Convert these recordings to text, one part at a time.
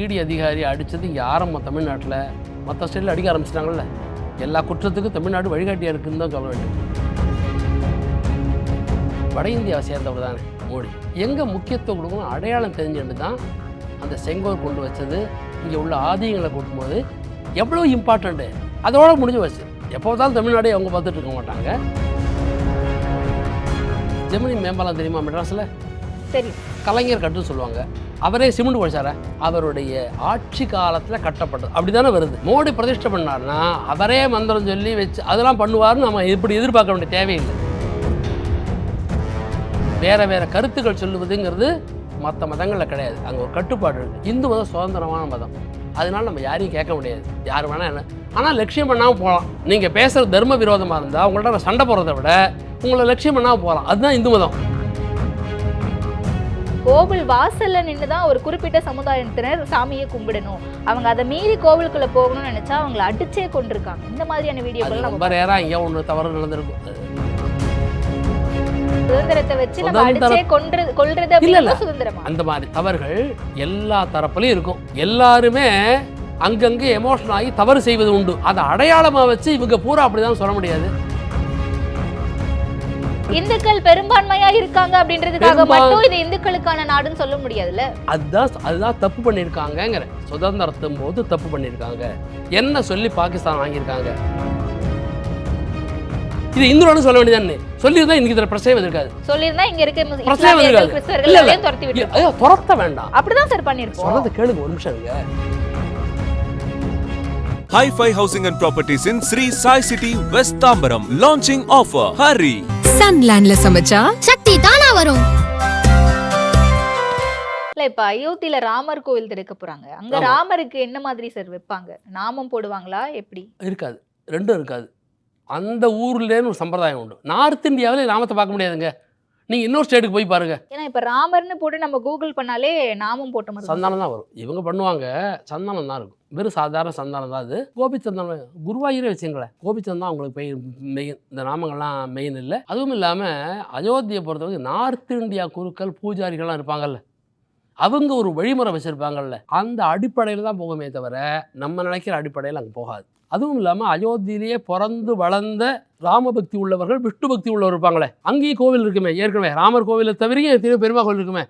இடி அதிகாரி அடித்தது யாரம்மா தமிழ்நாட்டில்? மற்ற ஸ்டேட்டில் அடிக்க ஆரம்பிச்சிட்டாங்கல்ல? எல்லா குற்றத்துக்கும் தமிழ்நாடு வழிகாட்டியாக இருக்குன்னு தான் சொல்ல வேண்டும். வட இந்தியாவை சேர்ந்தவர் தானே மோடி. எங்கே முக்கியத்துவம் கொடுக்கணும் அடையாளம் தெரிஞ்சுட்டு தான் அந்த செங்கோல் கொண்டு வச்சது. இங்கே உள்ள ஆதியங்களை கூட்டும்போது எவ்வளோ இம்பார்ட்டண்ட்டு அதோட முடிஞ்சு வச்சு எப்போ தான் தமிழ்நாடே அவங்க பார்த்துட்டு இருக்க மாட்டாங்க. ஜெமினி மேம்பாலம் தெரியுமா மெட்ராஸில்? சரி. கலைஞர் கட்டுன்னு சொல்லுவாங்க அவரே சிமெண்ட் உழைச்சார அவருடைய ஆட்சி காலத்தில் கட்டப்பட்டது. அப்படி தானே வருது. மோடி பிரதிஷ்டை பண்ணார்னா அவரே மந்திரம் சொல்லி வச்சு அதெல்லாம் பண்ணுவார்னு நம்ம இப்படி எதிர்பார்க்க வேண்டிய தேவையில்லை. வேற வேற கருத்துக்கள் சொல்லுவதுங்கிறது மற்ற மதங்களில் கிடையாது. அங்கே ஒரு கட்டுப்பாடு இருக்குது இந்து மதம் சுதந்திரமான மதம். அதனால நம்ம யாரையும் கேட்க முடியாது. யார் வேணால் என்ன. ஆனால் லட்சியம் பண்ணாமல் போகலாம் நீங்கள் பேசுகிற தர்ம விரோதமாக இருந்தால் உங்கள்ட்ட சண்டை போடுறத விட உங்களை லட்சியம் பண்ணாமல் போகலாம் அதுதான் இந்து மதம். கோவில் வாசல்ல நின்று தான் ஒரு குறிப்பிட்ட சமுதாயத்தினர் சாமியை கும்பிடணும். அவங்க அதை மீறி கோவிலுக்குள்ள போகணும்னு நினைச்சா அவங்கள அடிச்சே கொண்டிருக்காங்க இந்த மாதிரியான வீடியோக்கள் நம்ம ரொம்ப ரேராக எங்கேயோ ஒன்று தவறு நடந்திருக்கும். சுதந்திரத்தை வச்சு நம்ம அடிச்சே இல்ல. அப்படின்னு சுதந்திரமா? அந்த மாதிரி தவறுகள் எல்லா தரப்புலையும் இருக்கும். எல்லாருமே அங்கங்கே எமோஷன் ஆகி தவறு செய்வது உண்டு. அதை அடையாளமாக வச்சு இவங்க பூரா அப்படிதான் சொல்ல முடியாது. இந்துக்கள் பெரும்பான்மையா இருக்காங்க அப்படின்றதுக்காக மட்டும் இது இந்துக்களுக்கான நாடுன்னு சொல்ல முடியாதுல்ல? அதுதான் அதுதான் தப்பு பண்ணியிருக்காங்கங்கிற. சுதந்திரத்தும் போது தப்பு பண்ணியிருக்காங்க. என்ன சொல்லி பாகிஸ்தான் வாங்கியிருக்காங்க? இது இந்துரான்னு சொல்ல வேண்டியதானே சொல்லியிருந்தா இன்னைக்கு இதில் பிரச்சனை வந்திருக்காது. சொல்லியிருந்தா இங்க இருக்க பிரச்சனை இருக்காது. துரத்தி வேண்டாம். அப்படிதான் சார் பண்ணிருப்போம் சொல்றது கேளுங்க ஒரு நிமிஷம் Hi-Fi Housing and Properties in Sri Sai City, West Tambaram. Launching offer. Hurry! சன்லேண்ட்ல சமைச்சா சக்தி தானா வரும். இல்ல இப்ப அயோத்தியில ராமர் கோவில் திறக்க போறாங்க. அங்க. ராமருக்கு என்ன மாதிரி சார் வைப்பாங்க? நாமம் போடுவாங்களா? எப்படி? இருக்காது. ரெண்டும் இருக்காது. அந்த ஊர்லேன்னு ஒரு சம்பிரதாயம் உண்டு. நார்த் இந்தியாவில் நாமத்தை பார்க்க முடியாதுங்க. நீங்கள் இன்னொரு ஸ்டேட்டுக்கு போய் பாருங்க. ஏன்னா இப்ப ராமர்னு போட்டு நம்ம கூகுள் பண்ணாலே நாமம் போட்ட மாதிரி. சந்தானம் தான் வரும். இவங்க பண்ணுவாங்க சந்தானம் தான் இருக்கும். வெறும் சாதாரண சந்தானம் தான் அது. கோபி சந்தானம் குருவாயூரே வச்சுங்களேன் கோபி சந்தானம் அவங்களுக்கு பெய் மெயின் இந்த நாமங்கள்லாம் மெயின் இல்லை. அதுவும் இல்லாமல் அயோத்தியை பொறுத்தவரைக்கும் நார்த் இந்தியா குருக்கள் பூஜாரிகள்லாம் இருப்பாங்கல்ல. அவங்க ஒரு வழிமுறை வச்சுருப்பாங்கல்ல. அந்த அடிப்படையில் தான் போகுமே தவிர நம்ம நினைக்கிற அடிப்படையில் அங்கே போகாது. அதுவும் இல்லாமல் அயோத்தியிலேயே பிறந்து வளர்ந்த ராமபக்தி உள்ளவர்கள் விஷ்ணு பக்தி உள்ளவர் இருப்பாங்களே. அங்கேயும் கோவில் இருக்குமே ஏற்கனவே. ராமர் கோவிலை தவிர எத்தனையோ பெருமா கோவில் இருக்குமே.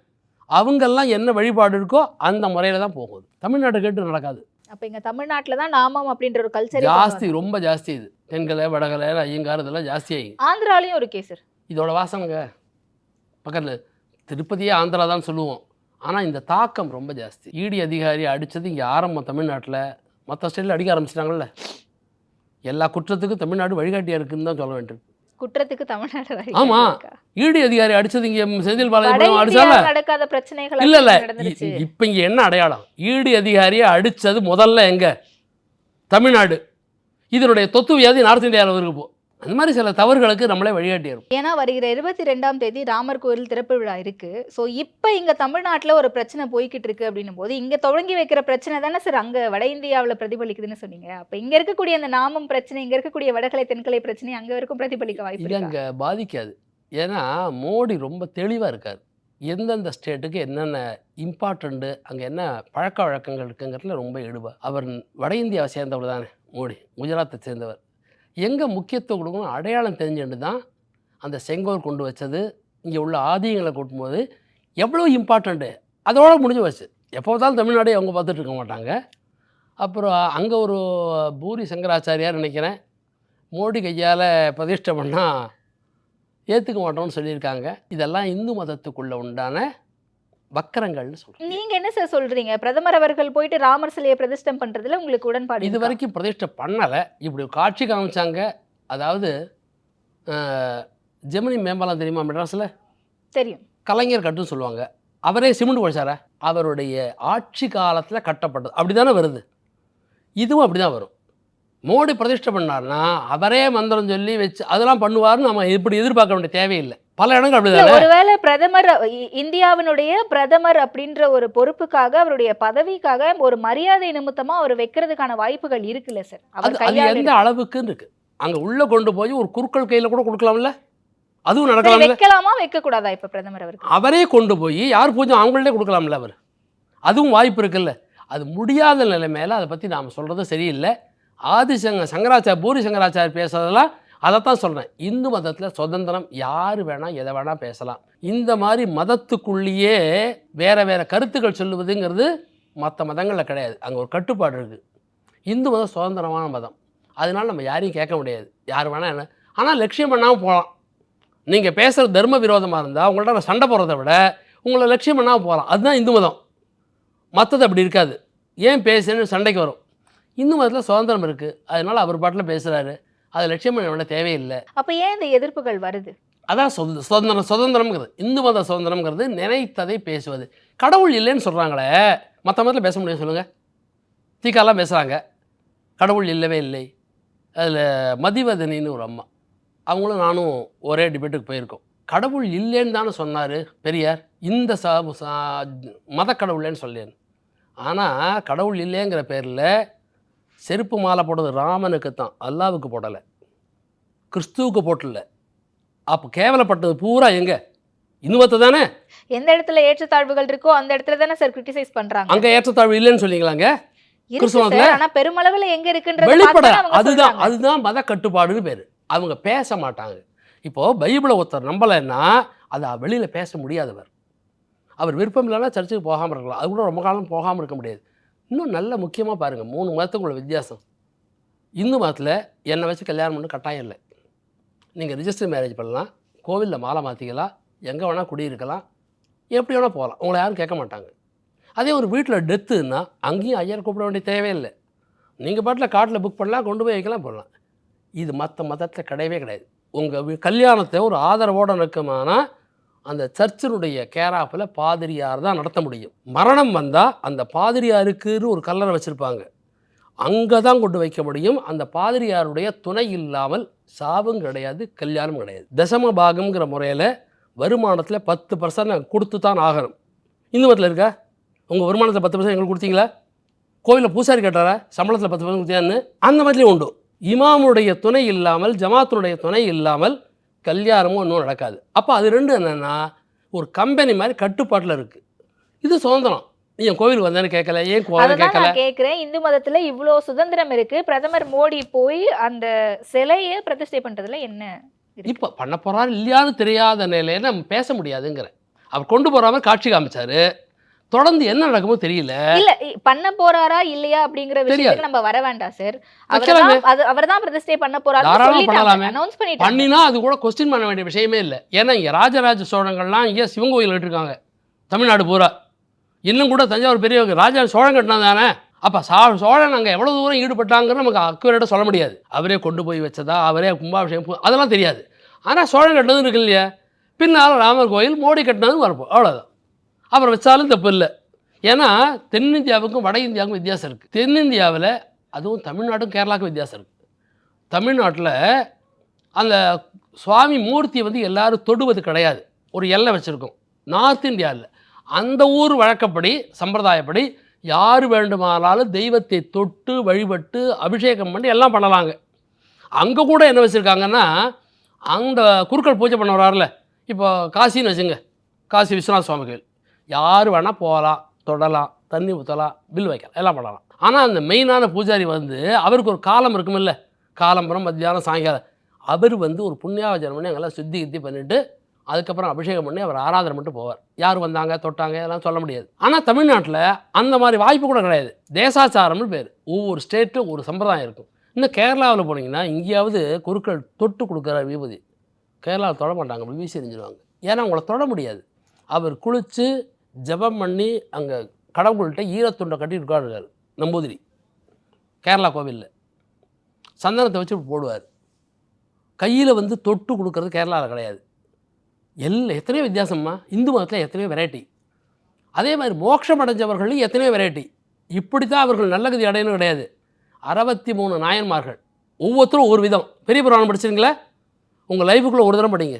அவங்கெல்லாம் என்ன வழிபாடு இருக்கோ அந்த முறையில் தான் போகுது தமிழ்நாட்டை கேட்டு நடக்காது. அப்ப இங்க தமிழ்நாட்டுல தான் நாமம் அப்படின்ற ஒரு கல்ச்சர் ஜாஸ்தி ரொம்ப ஜாஸ்தி இது. தென்கலை வடகலை ஐயங்கார் இதெல்லாம் ஜாஸ்தியாகி ஆந்திராலயும் இருக்கே சார் இதோட வாசனைங்க பக்கத்தில் திருப்பதியே ஆந்திரா தான் சொல்லுவோம். ஆனால் இந்த தாக்கம் ரொம்ப ஜாஸ்தி. இடி அதிகாரி அடித்தது இங்கே ஆரம்பம் தமிழ்நாட்டில். மற்ற ஸ்டேட்டில் அடிக்க ஆரம்பிச்சிட்டாங்கல்ல? எல்லா குற்றத்துக்கும் தமிழ்நாடு வழிகாட்டியாக இருக்குன்னு தான் சொல்ல வேண்டும். குற்றத்துக்கு தமிழ்நாடு ஆமா. இடி அதிகாரி அடித்தது இங்கே செந்தில் பாலாஜி அடிச்சால? இந்தியாவில் நடக்காத பிரச்சனைகள் இல்ல இல்ல. இப்ப இங்க என்ன அடையாளம்? ஈடி அதிகாரியை அடிச்சது முதல்ல எங்க? தமிழ்நாடு. இதனுடைய தொத்து வியாதி நார்த் இந்தியாவில் இருக்கு போ. அந்த மாதிரி சில தவறுகளுக்கு நம்மளே வழிகாட்டி இருக்கும். ஏன்னா வருகிற இருபத்தி ரெண்டாம் தேதி ராமர் கோயில் திறப்பு விழா இருக்கு. சோ இப்ப இங்க தமிழ்நாட்டுல ஒரு பிரச்சனை போய்கிட்டு இருக்கு அப்படின்னும் போது இங்க தொடங்கி வைக்கிற பிரச்சனை தானே சார்? அங்க வட இந்தியாவுல பிரதிபலிக்குதுன்னு சொன்னீங்க. அப்ப இங்க இருக்கக்கூடிய அந்த நாமம் பிரச்சனை இங்க இருக்கக்கூடிய வடகலை தென்கலை பிரச்சனை அங்க வரைக்கும் பிரதிபலிக்க வாய்ப்பு அங்கே பாதிக்காது. ஏன்னா மோடி ரொம்ப தெளிவாக இருக்கார். எந்தெந்த ஸ்டேட்டுக்கு என்னென்ன இம்பார்ட்டண்ட்டு அங்கே என்ன பழக்க வழக்கங்கள் இருக்குங்கிறதுல ரொம்ப எடுபா அவர் வட இந்தியாவை சேர்ந்தவர் தானே மோடி. குஜராத்தை சேர்ந்தவர். எங்கே முக்கியத்துவம் கொடுக்கணும் அடையாளம் தெரிஞ்சுட்டு தான் அந்த செங்கோல் கொண்டு வச்சது இங்கே உள்ள ஆதியங்களை கூட்டும்போது எவ்வளோ இம்பார்ட்டண்ட்டு அதோடு முடிஞ்சு வச்சு எப்போ பார்த்தாலும் தமிழ்நாடே அவங்க பார்த்துட்டு இருக்க மாட்டாங்க. அப்புறம் அங்கே ஒரு பூரி சங்கராச்சாரியார் நினைக்கிறேன் மோடி கையால் பிரதிஷ்டை பண்ணால் ஏற்றுக்க மாட்டோம்னு சொல்லியிருக்காங்க. இதெல்லாம் இந்து மதத்துக்குள்ளே உண்டான வக்கரங்கள்னு சொல்கிறேன் நீங்க என்ன சார் சொல்றீங்க? பிரதமர் அவர்கள் போயிட்டு ராமர் சிலையை பிரதிஷ்டம் பண்றதுல உங்களுக்கு உடன்பாடு இது? வரைக்கும் பிரதிஷ்டை பண்ணலை. இப்படி ஒரு காட்சி காமிச்சாங்க. அதாவது ஜெமினி மேம்பாலம் தெரியுமா மெட்ராஸில்? தெரியும். கலைஞர் கட்டுன்னு சொல்லுவாங்க. அவரே சிமெண்ட் ஒழிச்சார அவருடைய ஆட்சி காலத்தில் கட்டப்பட்டது. அப்படி தானே வருது. இதுவும் அப்படி தான் வரும். மோடி பிரதிஷ்டை பண்ணார்னா அவரே மந்திரம் சொல்லி வச்சு அதெல்லாம் பண்ணுவார்னு நம்ம இப்படி எதிர்பார்க்க வேண்டிய தேவையில்லை. பல இடங்கள் அப்படி இல்ல தானே? ஒருவேளை பிரதமர் இந்தியாவினுடைய பிரதமர் அப்படின்ற ஒரு பொறுப்புக்காக அவருடைய பதவிக்காக ஒரு மரியாதை நிமித்தமா அவர் வைக்கிறதுக்கான வாய்ப்புகள் இருக்குல்ல சார்? அது அவர் அது எந்த அளவுக்குன்னு இருக்கு. அங்கே உள்ளே கொண்டு போய் ஒரு குறுக்கள் கையில் கூட கொடுக்கலாம்ல? அதுவும் சரி, நடக்கலாம்ல? வைக்கலாமா வைக்க கூடாதா இப்ப பிரதமர் அவருக்கு? அவரே கொண்டு போய் யார் பூஜை அவங்கள்ட்டே கொடுக்கலாம்ல அவர்? அதுவும் வாய்ப்பு இருக்குல்ல. அது முடியாத நிலைமையில அதை பற்றி நாம் சொல்கிறது சரியில்லை. ஆதிசங்க சங்கராச்சார் பூரி சங்கராச்சார் பேசுறதெல்லாம் அதைத்தான் சொல்கிறேன் இந்து மதத்தில் சுதந்திரம் யார் வேணால் எதை வேணால் பேசலாம். இந்த மாதிரி மதத்துக்குள்ளேயே வேறு வேறு கருத்துக்கள் சொல்லுவதுங்கிறது மற்ற மதங்களில் கிடையாது. அங்கே ஒரு கட்டுப்பாடு இருக்குது இந்து மதம் சுதந்திரமான மதம். அதனால நம்ம யாரையும் கேட்க முடியாது. யார் வேணால் என்ன. ஆனால் லட்சியம் பண்ணாமல் போகலாம் நீங்கள் பேசுகிற தர்ம விரோதமாக இருந்தால் உங்கள்ட்ட சண்டை போகிறத விட உங்களை லட்சியம் பண்ணாமல் போகலாம் அதுதான் இந்து மதம். மற்றது அப்படி இருக்காது. ஏன் பேசுன்னு சண்டைக்கு வரும். இந்து மதத்தில் சுதந்திரம் இருக்குது அதனால் அவர் பாட்டில் பேசுகிறாரு அது லட்சியம் பண்ண தேவையில்லை. அப்ப ஏன் இந்த எதிர்ப்புகள் வருது? அதான் சொந்த சுதந்திரம் சுதந்திரம்ங்கிறது. இந்து மத சுதந்திரம்ங்கிறது நினைத்ததை பேசுவது. கடவுள் இல்லைன்னு சொல்கிறாங்களே மற்ற மதத்தில் பேச முடியும் சொல்லுங்கள் தீக்காலாம் பேசுகிறாங்க கடவுள் இல்லவே இல்லை. அதில் மதிவதனின்னு ஒரு அம்மா. அவங்களும் நானும் ஒரே டிபேட்டுக்கு போயிருக்கோம். கடவுள் இல்லைன்னு தானே சொன்னார் பெரியார். இந்த ச ச- மத கடவுள்லேன்னு சொல்லேன். ஆனால் கடவுள் இல்லைங்கிற பேரில் செருப்பு மாலை போடுறது ராமனுக்கு தான் அல்லாவுக்கு போடலை. கிறிஸ்துவுக்கு போட்டல. அப்போ கேவலப்பட்டது பூரா எங்க? இந்துவத்தை தானே எந்த இடத்துல ஏற்றத்தாழ்வுகள் இருக்கோ அந்த இடத்துல தானே சார் கிரிட்டிசைஸ் பண்றாங்க. அங்கே ஏற்றத்தாழ்வு இல்லைன்னு சொல்லிங்களாங்க இருக்கு கிறிஸ்துவத்துல? சார் ஆனா பெருமளவுல எங்க இருக்குன்றது வெளிப்பட. அதுதான். அதுதான் மத கட்டுப்பாடுன்னு பேர். அவங்க பேச மாட்டாங்க. இப்போ பைபிளை ஒருத்தர் நம்பலைன்னா அதை வெளியில் பேச முடியாதவர். அவர் விருப்பம் இல்லைன்னா சர்ச்சுக்கு போகாமல் இருக்கலாம். அது கூட ரொம்ப காலம் போகாமல் இருக்க முடியாது. இன்னும் நல்ல முக்கியமாக பாருங்கள் மூணு மதத்துக்குள்ள வித்தியாசம். இந்து மதத்தில் என்னை வச்சு கல்யாணம் பண்ண கட்டாயம் இல்லை. நீங்கள் ரிஜிஸ்டர் மேரேஜ் பண்ணலாம் கோவிலில் மாலை மாற்றிக்கலாம் எங்கே வேணால் குடியிருக்கலாம் எப்படி வேணால் போகலாம். உங்களை யாரும் கேட்க மாட்டாங்க. அதே ஒரு வீட்டில் டெத்துன்னா அங்கேயும் ஐயர் கூப்பிட வேண்டிய தேவையில்லை நீங்கள் பாட்டில் காட்டில் புக் பண்ணலாம் கொண்டு போய் வைக்கலாம் போடலாம். இது மற்ற மதத்தில் கிடையவே கிடையாது. உங்கள் கல்யாணத்தை ஒரு ஆதரவோடு நடக்குமானா அந்த சர்ச்சினுடைய கேராப்பில் பாதிரியார் தான் நடத்த முடியும். மரணம் வந்தால் அந்த பாதிரியாருக்குன்னு ஒரு கல்லறை வச்சுருப்பாங்க. அங்கே தான் கொண்டு வைக்க முடியும். அந்த பாதிரியாருடைய துணை இல்லாமல் சாவும் கிடையாது கல்யாணம் கிடையாது. தசம பாகம்ங்கிற முறையில் வருமானத்தில் பத்து பர்சன்ட் கொடுத்து தான் ஆகணும். இந்து மதத்தில் இருக்கா? உங்கள் வருமானத்தில் பத்து பர்சன்ட் எங்களுக்கு கொடுத்தீங்களா? கோவிலில் பூசாரி கேட்டாரா சம்பளத்தில் பத்து பர்சன்ட் கொடுத்தியான்னு? அந்த மாதிரி உண்டு. இமாமுடைய துணை இல்லாமல் ஜமாத்தினுடைய துணை இல்லாமல் கல்யாணமும் இன்னும் நடக்காது. அப்போ அது ரெண்டு என்னென்னா ஒரு கம்பெனி மாதிரி கட்டுப்பாட்டில் இருக்குது இது சுதந்திரம். நீ என் கோவில் வந்தேன்னு கேட்கல ஏன் கோவில் கேட்கல நான் கேக்குறேன். இந்து மதத்துல இவ்ளோ சுதந்திரம் இருக்கு. பிரதமர் மோடி போய் அந்த சிலையை பிரதிஷ்டை பண்றதுல என்ன? இப்போ பண்ண போகிறாரு இல்லையான்னு தெரியாத நிலையில நம்ம பேச முடியாதுங்கிறேன் அவர் கொண்டு போகிற காட்சி காமிச்சாரு. தொடர்ந்து என்ன நடக்குமோ தெரியல. இல்ல பண்ண போறாரா இல்லையா அப்படிங்கிற. விஷயத்துக்கு நம்ம வர வேண்டாம் சார் அது அவர்தான் பிரதிஷ்டை பண்ண போறாரு. அனௌன்ஸ் பண்ணினா அது கூட கொஸ்டின் பண்ண வேண்டிய விஷயமே இல்லை. ஏன்னா இங்கே ராஜராஜ சோழங்கள்லாம் இங்கே சிவன் கோயில் கட்டிருக்காங்க. தமிழ்நாடு பூரா. இன்னும் கூட தஞ்சாவூர் பெரியவங்க ராஜா சோழன் கட்டினா தானே? அப்போ சா சோழன் அங்கே எவ்வளோ தூரம் ஈடுபட்டாங்கன்னு நமக்கு அக்குவரேட்டாக சொல்ல முடியாது. அவரே கொண்டு போய் வச்சதா? அவரே கும்பாபிஷேகம் அதெல்லாம் தெரியாது. ஆனால் சோழன் கட்டினதும் இருக்கு இல்லையா? பின்னால் ராமர் கோயில் மோடி கட்டினதும் வரப்போம் அவ்வளோதான் அப்புறம் வச்சாலும் தப்பு இல்லை. ஏன்னா தென்னிந்தியாவுக்கும் வட இந்தியாவுக்கும் வித்தியாசம் இருக்குது தென்னிந்தியாவில் அதுவும் தமிழ்நாடும் கேரளாவுக்கும் வித்தியாசம் இருக்குது தமிழ்நாட்டில் அந்த சுவாமி மூர்த்தியை வந்து எல்லாரும் தொடுவது கிடையாது. ஒரு எல்லை வச்சுருக்கோம். நார்த் இந்தியாவில் அந்த ஊர் வழக்கப்படி சம்பிரதாயப்படி யார் வேண்டுமானாலும் தெய்வத்தை தொட்டு வழிபட்டு அபிஷேகம் பண்ணி எல்லாம் பண்ணலாங்க. அங்கே கூட என்ன வச்சுருக்காங்கன்னா அந்த குருக்கள் பூஜை பண்ண வராருல இப்போ காசின்னு வச்சுங்க. காசி விஸ்வநாத சுவாமி கோயில். யார் வேணால் போகலாம் தொடலாம் தண்ணி ஊற்றலாம் பில் வைக்கலாம் எல்லாம் பண்ணலாம். ஆனால் அந்த மெயினான பூஜாரி வந்து அவருக்கு ஒரு காலம் இருக்குமில்ல. காலம்பரம் மத்தியானம் சாயங்காலம். அவர் வந்து ஒரு புண்ணியாவச்சனம் பண்ணி அங்கெல்லாம் சுத்தி கித்தி பண்ணிவிட்டு அதுக்கப்புறம் அபிஷேகம் பண்ணி அவர் ஆராதனை பண்ணிட்டு போவார். யார் வந்தாங்க தொட்டாங்க இதெல்லாம் சொல்ல முடியாது. ஆனால் தமிழ்நாட்டில் அந்த மாதிரி வாய்ப்பு கூட கிடையாது. தேசாச்சாரம்னு பேர். ஒவ்வொரு ஸ்டேட்டும் ஒரு சம்பிரதாயம் இருக்கும். இன்னும் கேரளாவில் போனீங்கன்னா இங்கேயாவது குருக்கள் தொட்டு கொடுக்குற விபூதி. கேரளாவில் தொட மாட்டாங்க அப்படி வீசி எறிஞ்சிருவாங்க ஏன்னா அவங்கள தொட முடியாது. அவர் குளித்து ஜெபம் பண்ணி அங்கே கடவுள்கிட்ட ஈரத்துண்டை கட்டி உட்காருக்கார் நம்பூதிரி. கேரளா கோவிலில். சந்தனத்தை வச்சு போடுவார். கையில் வந்து தொட்டு கொடுக்கறது கேரளாவில் கிடையாது. எல்லா எத்தனையோ வித்தியாசம்மா. இந்து மதத்தில் எத்தனையோ வெரைட்டி அதே மாதிரி மோட்சம் அடைஞ்சவர்களும் எத்தனையோ வெரைட்டி இப்படி தான் அவர்கள் நல்ல கதி அடையணும் கிடையாது. அறுபத்தி மூணு நாயன்மார்கள். ஒவ்வொருத்தரும் ஒரு விதம். பெரிய புராணம் படிச்சிருங்களா உங்கள் லைஃபுக்குள்ளே ஒரு தரம் படிங்க.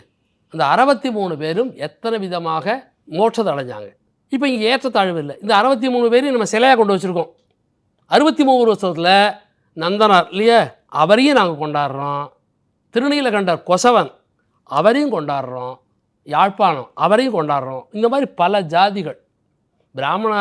அந்த அறுபத்தி மூணு பேரும் எத்தனை விதமாக மோட்சத்தை அடைஞ்சாங்க இப்போ இங்கே ஏற்றத்தாழ்வு இல்லை இந்த அறுபத்தி மூணு பேரையும் நம்ம சிலையாக கொண்டு வச்சுருக்கோம். அறுபத்தி மூணு வருஷத்தில் நந்தனார் இல்லையா? அவரையும் நாங்கள் கொண்டாடுறோம். திருநீலகண்டர் கொசவன் அவரையும் கொண்டாடுறோம். யாழ்ப்பாணம் அவரையும் கொண்டாடுறோம். இந்த மாதிரி பல ஜாதிகள். பிராமண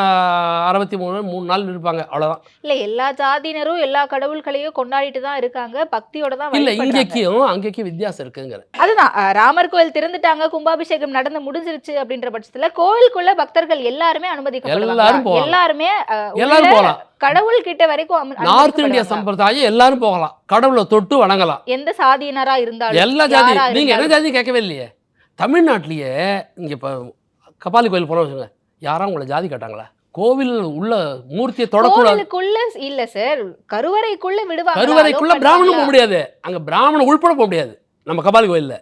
அறுபத்தி மூணு மூணு நாள் இருப்பாங்க அவ்வளோதான் இல்ல எல்லா ஜாதியினரும் எல்லா கடவுள்களையும் கொண்டாடிட்டு தான் இருக்காங்க. பக்தியோட தான் இல்லை. இங்கேக்கும் அங்கேக்கும் வித்தியாசம் இருக்குங்கிற. அதுதான் ராமர் கோயில் திறந்துட்டாங்க கும்பாபிஷேகம் நடந்து முடிஞ்சிருச்சு அப்படின்ற பட்சத்துல கோவிலுக்குள்ள பக்தர்கள் எல்லாருமே அனுமதிக்கப்படுவாங்க. எல்லாரும். எல்லாருமே போகலாம். கடவுள் கிட்ட வரைக்கும் நார்த் இந்தியா. சம்பிரதாயம் எல்லாரும் போகலாம். கடவுளை தொட்டு வணங்கலாம். எந்த சாதியினரா இருந்தாலும் எல்லா ஜாதி நீங்க என்ன இருந்தாலும். ஜாதி கேட்கவே இல்லையே. தமிழ்நாட்டிலேயே இங்க இப்போ கபாலி கோயில் போன வச்சுங்க யாரும் உங்களை ஜாதி கேட்டாங்களா? கோவில் உள்ள மூர்த்தியை தொடக்கூடாது. கோவிலுக்குள்ள இல்ல சார். கருவறைக்குள்ள விடுவாங்க கருவறைக்குள்ள பிராமணன் போக முடியாது. அங்க பிராமணன் உள்பட போக முடியாது. நம்ம கபாலி கோயில்ல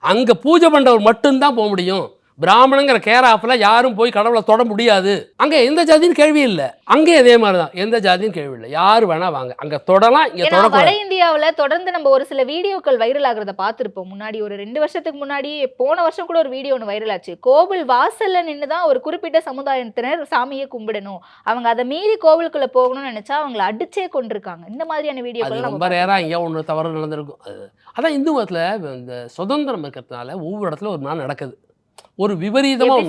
அங்க பூஜை பண்றவர் மட்டும்தான் போக முடியும். பிராமணங்கிற கேர் ஆஃப்ல யாரும் போய் கடவுளை தொட முடியாது. அங்க எந்த ஜாதியும் கேள்வி இல்லை. அங்கே அதே மாதிரி தான் எந்த ஜாதியும் கேள்வி இல்லை. யார் வேணா வாங்க. அங்க தொடலாம் இங்க ஏன்னா வட இந்தியாவுல தொடர்ந்து நம்ம ஒரு சில வீடியோக்கள் வைரல் ஆகுறத பார்த்திருப்போம். முன்னாடி ஒரு ரெண்டு வருஷத்துக்கு முன்னாடி போன வருஷம் கூட ஒரு வீடியோ ஒன்று வைரல் ஆச்சு. கோவில் வாசல்ல நின்று தான் ஒரு குறிப்பிட்ட சமுதாயத்தினர் சாமியை கும்பிடணும். அவங்க அதை மீறி கோவிலுக்குள்ள போகணும்னு நினைச்சா அவங்கள அடிச்சே கொண்டிருக்காங்க இந்த மாதிரியான வீடியோக்கள் ரொம்ப ரேராக எங்கேயோ ஒன்று தவறு நடந்திருக்கும். அது அதான் இந்து மதத்தில் இந்த சுதந்திரம் இருக்கிறதுனால ஒவ்வொரு இடத்துல ஒரு நாள் நடக்குது. ஒரு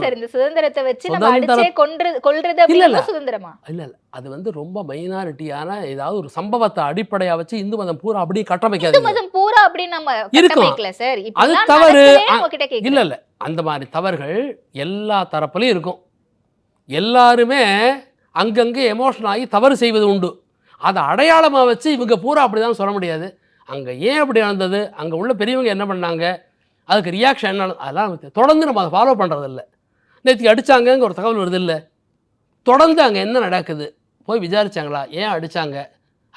சார் இந்த சுதந்திரத்தை வச்சு நம்ம சுதந்திரம் அடிச்சே கொன்றது கொல்றது இல்ல, இல்ல. சுதந்திரமா? இல்லை இல்லை அது வந்து ரொம்ப மைனாரிட்டியான ஏதாவது ஒரு சம்பவத்தை அடிப்படையாக வச்சு இந்து மதம் பூரா அப்படியே இந்து கட்டமைக்காது மதம் பூரா அப்படின்னு நம்ம இருக்கும். கட்டமைக்கல சார். அது தவறு. இல்லை இல்லை அந்த மாதிரி தவறுகள் எல்லா தரப்புலையும் இருக்கும். எல்லாருமே அங்கங்கே எமோஷன் ஆகி தவறு செய்வது உண்டு. அதை அடையாளமாக வச்சு இவங்க பூரா அப்படி தான் சொல்ல முடியாது. அங்கே ஏன் அப்படி நடந்தது? அங்கே உள்ள பெரியவங்க என்ன பண்ணாங்க? அதுக்கு ரியாக்ஷன் என்ன அதெல்லாம் நமக்கு தொடர்ந்து நம்ம அதை ஃபாலோ பண்ணுறதில்ல நேற்றுக்கு அடித்தாங்கங்கிற ஒரு தகவல் வருது இல்லை? தொடர்ந்து அங்கே என்ன நடக்குது? போய் விசாரிச்சாங்களா? ஏன் அடித்தாங்க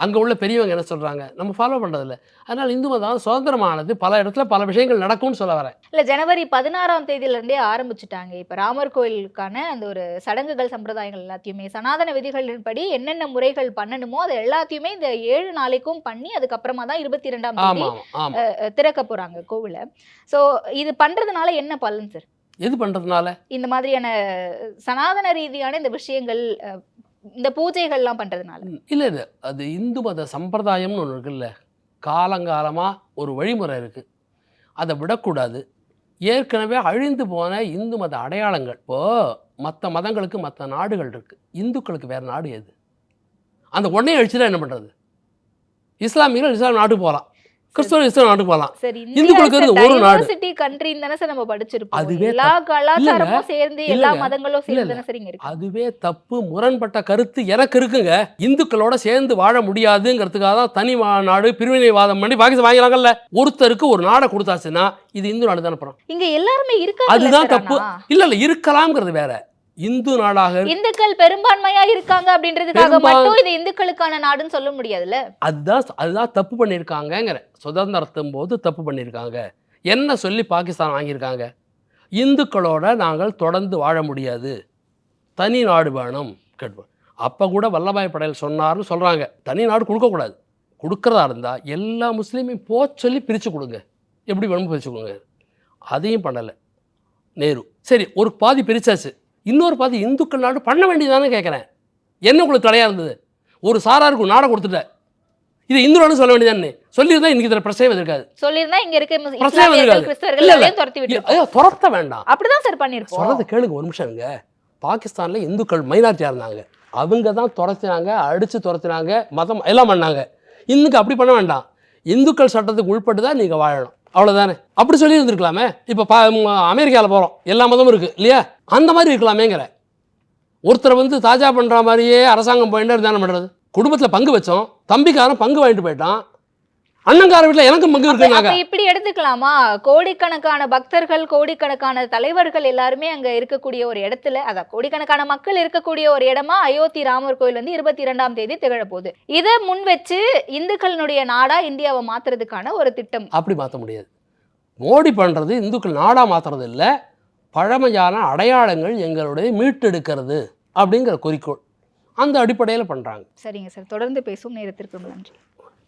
அங்கே உள்ள பெரியவங்க என்ன சொல்கிறாங்க நம்ம ஃபாலோ பண்ணுறதில்ல அதனால் இந்து மதம் சுதந்திரமானது. பல இடத்துல பல விஷயங்கள் நடக்கும்னு சொல்ல வரேன். இல்ல ஜனவரி பதினாறாம் தேதியில இருந்தே ஆரம்பிச்சுட்டாங்க. இப்ப ராமர் கோயிலுக்கான அந்த ஒரு சடங்குகள் சம்பிரதாயங்கள் எல்லாத்தையுமே சனாதன விதிகளின்படி என்னென்ன முறைகள் பண்ணணுமோ அது எல்லாத்தையுமே இந்த ஏழு நாளைக்கும் பண்ணி அதுக்கப்புறமா தான் இருபத்தி ரெண்டாம் தேதி திறக்க போறாங்க கோவிலை. சோ இது பண்றதுனால என்ன பலன் சார் எது பண்ணுறதுனால இந்த மாதிரியான சனாதன ரீதியான இந்த விஷயங்கள் இந்த பூஜைகள்லாம் பண்ணுறதுனால இல்லை இல்லை. அது இந்து மத சம்பிரதாயம்னு ஒன்று இருக்குல்ல. காலங்காலமாக ஒரு வழிமுறை இருக்குது அதை விடக்கூடாது. ஏற்கனவே அழிந்து போன இந்து மத அடையாளங்கள். இப்போது மற்ற மதங்களுக்கு மற்ற நாடுகள் இருக்குது இந்துக்களுக்கு வேறு நாடு எது? அந்த ஒன்றையும் அழிச்சுட்டா என்ன பண்ணுறது இஸ்லாமியர்கள் இஸ்லாம் நாட்டுக்கு போகலாம் கிறிஸ்தவ இஸ்லாம் நாட்டுக்கு போகலாம். இந்துக்களுக்கு இருந்து ஒரு நாடு. சிட்டி கண்ட்ரின்னு தானே சார் நம்ம படிச்சிருப்போம். அதுவே எல்லா கலாச்சாரமும் சேர்ந்து எல்லா. மதங்களும் சேர்ந்து இல்ல, தானே சார் இங்க இருக்கு. அதுவே தப்பு முரண்பட்ட கருத்து எனக்கு இருக்குங்க. இந்துக்களோட சேர்ந்து வாழ முடியாதுங்கிறதுக்காக தான் தனி நாடு பிரிவினைவாதம் பண்ணி பாகிஸ்தான் வாங்கினாங்கல்ல. ஒருத்தருக்கு ஒரு நாடை கொடுத்தாச்சுன்னா இது இந்து நாடு தானே அப்புறம். இங்க எல்லாருமே இருக்காங்க அதுதான் தப்பு. இல்ல இல்ல இருக்கலாம்ங்கிறது வேற. இந்து நாடாக. இந்துக்கள் பெரும்பான்மையா இருக்காங்க அப்படின்றதுக்காக மட்டும் இது இந்துக்களுக்கான நாடுன்னு சொல்ல முடியாதுல்ல? அதுதான் அதுதான் தப்பு பண்ணியிருக்காங்கங்கிற. சுதந்திரத்தும் போது தப்பு பண்ணியிருக்காங்க. என்ன சொல்லி பாகிஸ்தான் வாங்கியிருக்காங்க? இந்துக்களோட நாங்கள் தொடர்ந்து வாழ முடியாது. தனி நாடு வேணும் கேட்போம். அப்போ கூட வல்லபாய் படேல் சொன்னார்னு சொல்கிறாங்க தனி நாடு கொடுக்கக்கூடாது. கொடுக்குறதா இருந்தால் எல்லா முஸ்லீமையும் போ சொல்லி பிரித்து கொடுங்க. எப்படி வேணுமோ பிரித்து கொடுங்க. அதையும் பண்ணலை. நேரு. சரி ஒரு பாதி பிரிச்சாச்சு. இன்னொரு பாதி இந்துக்கள் நாடு பண்ண வேண்டியதானே கேட்குறேன் என்ன உங்களுக்கு தடையாக இருந்தது? ஒரு சாராருக்கு நாடை கொடுத்துட்ட இது இந்து நாடு சொல்ல வேண்டியதானே சொல்லியிருந்தா இன்னைக்கு இதில் பிரச்சனை இருக்காது சொல்லியிருந்தா இங்க இருக்க பிரச்சனை. எல்லாரையும் துரத்தி வேண்டாம். அப்படிதான் சார் பண்ணிருப்போம். சொல்றது கேளுங்க ஒரு நிமிஷம்ங்க பாகிஸ்தானில் இந்துக்கள் மைனாரிட்டியாக இருந்தாங்க. அவங்க தான் துரத்தினாங்க அடித்து துரத்தினாங்க மதம் எல்லாம் பண்ணாங்க. இன்னைக்கு அப்படி பண்ண வேண்டாம். இந்துக்கள் சட்டத்துக்கு உட்பட்டு தான் நீங்கள் வாழணும். அவ்வளோதானே அப்படி சொல்லி இருந்திருக்கலாமே. இப்போ பா அமெரிக்காவில் போகிறோம் எல்லா மதமும் இருக்குது இல்லையா? அந்த மாதிரி இருக்கலாமேங்கிற. ஒருத்தரை வந்து தாஜா பண்ணுற மாதிரியே அரசாங்கம் போயிட்டு இருந்தா என்ன பண்ணுறது குடும்பத்தில் பங்கு வச்சோம். தம்பிக்காரன் பங்கு வாங்கிட்டு போயிட்டான். அண்ணங்கார வீட்டில் எனக்கும் பங்கு அப்ப இப்படி எடுத்துக்கலாமா? கோடிக்கணக்கான பக்தர்கள் கோடிக்கணக்கான தலைவர்கள் எல்லாருமே அங்க இருக்கக்கூடிய ஒரு இடத்துல அதான் கோடிக்கணக்கான மக்கள் இருக்கக்கூடிய ஒரு இடமா அயோத்தி ராமர் கோயில் வந்து இருபத்தி இரண்டாம் தேதி திகழ போகுது இதை முன் வச்சு இந்துக்களினுடைய நாடா இந்தியாவை மாத்துறதுக்கான ஒரு திட்டம். அப்படி மாற்ற முடியாது. மோடி பண்ணுறது இந்துக்கள் நாடாக மாற்றுறது இல்லை பழமையான அடையாளங்கள் எங்களுடைய மீட்டெடுக்கிறது அப்படிங்கிற குறிக்கோள். அந்த அடிப்படையில் பண்ணுறாங்க சரிங்க சார் தொடர்ந்து பேசும் நேரத்திற்கு நன்றி.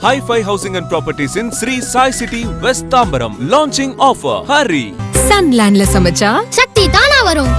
Hi fi housing and properties in Sri Sai city west Tambaram launching offer Hari சன்லேண்ட்ல சமைச்சா சக்தி தானா வரும்